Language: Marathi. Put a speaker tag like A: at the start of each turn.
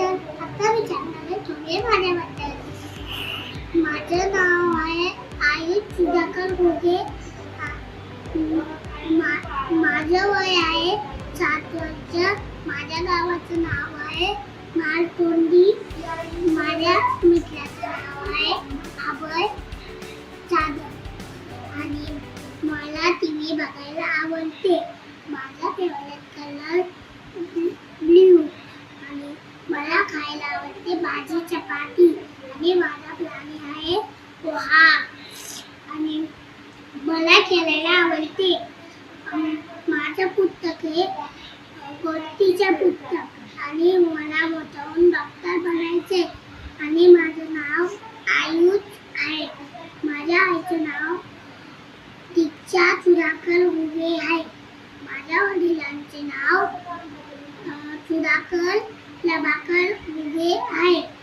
A: तर आता विचारणार तुम्ही माझ्याबद्दल. माझं नाव आहे आई सुधाकर घोगे. माझं वय आहे सात वर्ष. माझ्या गावाचं नाव आहे मारतोंडी माझ्या मित्राचं नाव आहे अभय चादर आणि मला टी व्ही बघायला आवडते. माझा फेवरेट कलर चपाती आणि माझा प्राणी आहे पोहा. आणि मला खेळायला आवडते. माझं पुस्तक हे गोष्टीचे पुस्तक. आणि मला मोठं डॉक्टर बनायचे आणि माझं नाव आयुष आहे. माझ्या आईचं नाव दीक्षा चुराकर उभे आहे. माझ्या वडिलांचे नाव चुराकर लबाकर प्रभाकर आहे.